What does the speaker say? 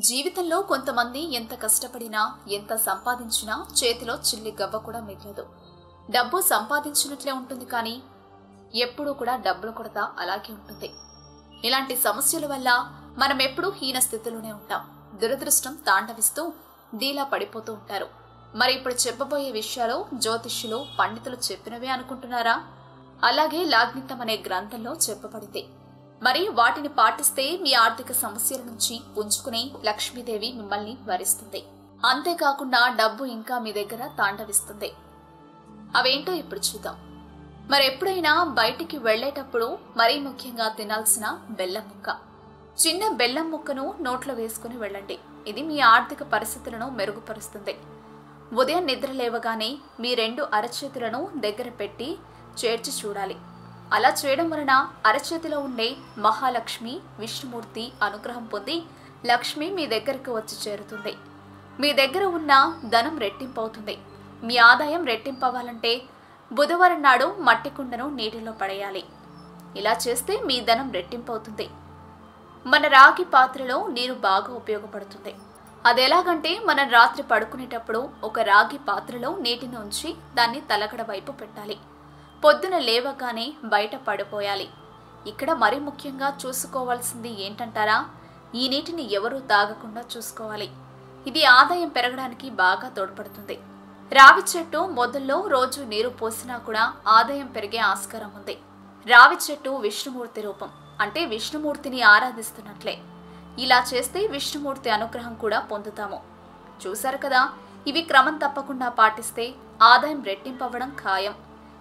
జీవితంలో కొంతమంది ఎంత కష్టపడినా ఎంత సంపాదించినా చేతిలో చిల్లి గవ్వ కూడా మిగలదు. డబ్బు సంపాదించినట్లే ఉంటుంది కానీ ఎప్పుడూ కూడా డబ్బులు కొరత అలాగే ఉంటుంది. ఇలాంటి సమస్యల వల్ల మనం ఎప్పుడూ హీన స్థితిలోనే ఉంటాం. దురదృష్టం తాండవిస్తూ డీలా పడిపోతూ ఉంటారు. మరి ఇప్పుడు చెప్పబోయే విషయాలు జ్యోతిష్యులు పండితులు చెప్పినవే అనుకుంటున్నారా? అలాగే లాగ్నితం అనే గ్రంథంలో చెప్పబడింది. మరి వాటిని పాటిస్తే మీ ఆర్థిక సమస్యల నుంచి పుంజుకునే లక్ష్మీదేవి మిమ్మల్ని వరిస్తుంది. అంతేకాకుండా డబ్బు ఇంకా మీ దగ్గర తాండవిస్తుంది. అవేంటో ఇప్పుడు చూద్దాం. మరి ఎప్పుడైనా బయటికి వెళ్ళేటప్పుడు మరీ ముఖ్యంగా తినాల్సిన బెల్లం ముక్క. చిన్న బెల్లం ముక్కను నోట్లో వేసుకుని వెళ్ళండి. ఇది మీ ఆర్థిక పరిస్థితులను మెరుగుపరుస్తుంది. ఉదయం నిద్ర లేవగానే మీ రెండు అరచేతులను దగ్గర పెట్టి చేర్చి చూడాలి. అలా చేయడం వలన అరచేతిలో ఉండే మహాలక్ష్మి విష్ణుమూర్తి అనుగ్రహం పొంది లక్ష్మి మీ దగ్గరకు వచ్చి చేరుతుంది. మీ దగ్గర ఉన్న ధనం రెట్టింపవుతుంది. మీ ఆదాయం రెట్టింపవ్వాలంటే బుధవారం నాడు మట్టి కుండను నీటిలో పడేయాలి. ఇలా చేస్తే మీ ధనం రెట్టింపవుతుంది. మన రాగి పాత్రలో నీరు బాగా ఉపయోగపడుతుంది. అది ఎలాగంటే మనం రాత్రి పడుకునేటప్పుడు ఒక రాగి పాత్రలో నీటిని ఉంచి దాన్ని తలకడ వైపు పెట్టాలి. పొద్దున లేవగానే బయట పడిపోయాలి. ఇక్కడ మరి ముఖ్యంగా చూసుకోవాల్సింది ఏంటంటారా? ఈ నీటిని ఎవరూ తాగకుండా చూసుకోవాలి. ఇది ఆదాయం పెరగడానికి బాగా తోడ్పడుతుంది. రావి చెట్టు మొదల్లో రోజు నీరు పోసినా కూడా ఆదాయం పెరిగే ఆస్కారం ఉంది. రావి చెట్టు విష్ణుమూర్తి రూపం. అంటే విష్ణుమూర్తిని ఆరాధిస్తున్నట్లే. ఇలా చేస్తే విష్ణుమూర్తి అనుగ్రహం కూడా పొందుతాము. చూశారు కదా? ఇవి క్రమం తప్పకుండా పాటిస్తే ఆదాయం రెట్టింపవ్వడం ఖాయం.